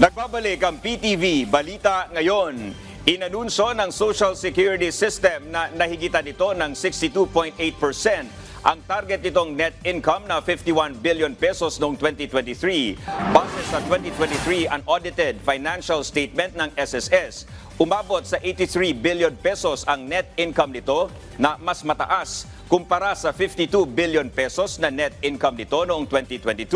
Nagbabalik ang PTV Balita Ngayon. Inanunsyo ng Social Security System na nahigitan ito ng 62.8% ang target nitong net income na 51 billion pesos noong 2023. Base sa 2023 unaudited financial statement ng SSS, umabot sa 83 billion pesos ang net income nito na mas mataas kumpara sa 52 billion pesos na net income nito noong 2022.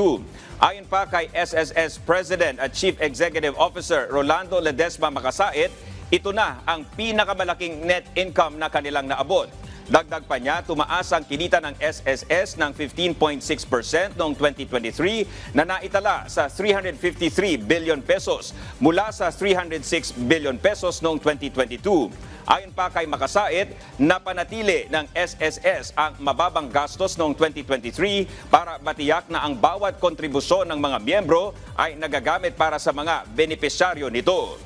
Ayon pa kay SSS President at Chief Executive Officer Rolando Ledesma Makasait, ito na ang pinakamalaking net income na kanilang naabot. Dagdag pa niya, tumaas ang kinita ng SSS ng 15.6% noong 2023 na naitala sa 353 billion pesos mula sa 306 billion pesos noong 2022. Ayon pa kay Makasait, napanatili ng SSS ang mababang gastos noong 2023 para matiyak na ang bawat kontribusyon ng mga miyembro ay nagagamit para sa mga benepisyaryo nito.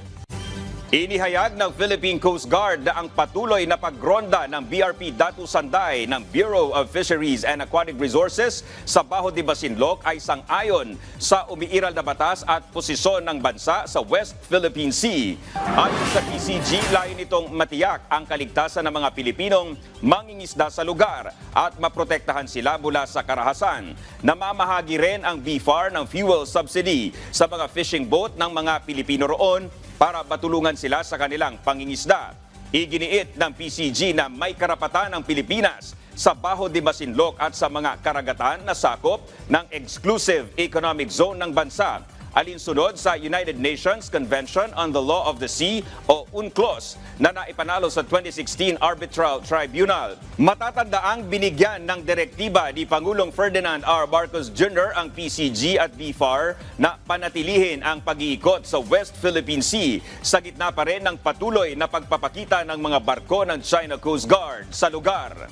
Inihayag ng Philippine Coast Guard na ang patuloy na pagronda ng BRP Datu Sanday ng Bureau of Fisheries and Aquatic Resources sa Baho de Masinloc ay sang-ayon sa umiiral na batas at posisyon ng bansa sa West Philippine Sea. Ayon sa PCG, layo nitong matiyak ang kaligtasan ng mga Pilipinong mangingisda sa lugar at maprotektahan sila mula sa karahasan. Namamahagi rin ang BFAR ng fuel subsidy sa mga fishing boat ng mga Pilipino roon para matulungan sila sa kanilang pangingisda. Iginiit ng PCG na may karapatan ng Pilipinas sa Baho de Masinloc at sa mga karagatan na sakop ng Exclusive Economic Zone ng bansa alinsunod sa United Nations Convention on the Law of the Sea o UNCLOS na naipanalo sa 2016 Arbitral Tribunal. Matatandaang binigyan ng direktiba ni Pangulong Ferdinand R. Marcos Jr. ang PCG at BFAR na panatilihin ang pag-iikot sa West Philippine Sea sa gitna pa rin ng patuloy na pagpapakita ng mga barko ng China Coast Guard sa lugar.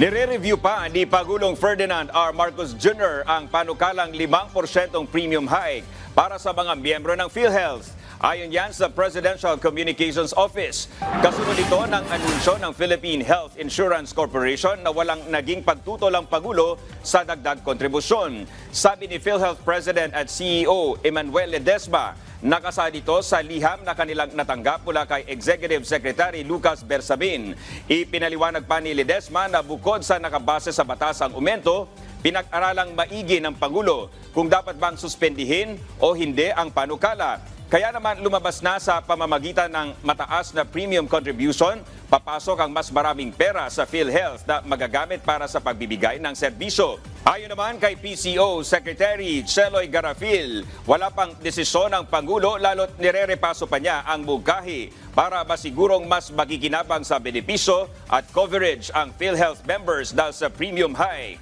Nire-review pa ni Pangulong Ferdinand R. Marcos Jr. ang panukalang 5% premium hike para sa mga miyembro ng PhilHealth. Ayon yan sa Presidential Communications Office. Kasunod ito ng anunsyo ng Philippine Health Insurance Corporation na walang naging pagtutol ang Pangulo sa dagdag kontribusyon. Sabi ni PhilHealth President at CEO Emmanuel Ledesma, Nakasa dito sa liham na kanilang natanggap mula kay Executive Secretary Lucas Bersamin. Ipinaliwanag pa ni Ledesma na bukod sa nakabase sa batas ang umento, pinag-aralang maigi ng Pangulo kung dapat bang suspendihin o hindi ang panukala. Kaya naman lumabas na sa pamamagitan ng mataas na premium contribution, papasok ang mas maraming pera sa PhilHealth na magagamit para sa pagbibigay ng serbisyo. Ayon naman kay PCO Secretary Cheloy Garafil, wala pang desisyon ng Pangulo lalo't nirerepaso pa niya ang mungkahi para masigurong mas magiginapang sa benepisyo at coverage ang PhilHealth members dahil sa premium high.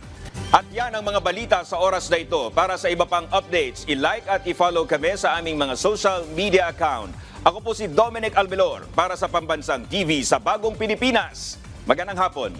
At yan ang mga balita sa oras na ito. Para sa iba pang updates, i-like at i-follow kami sa aming mga social media account. Ako po si Dominic Albelor para sa Pambansang TV sa Bagong Pilipinas. Magandang hapon.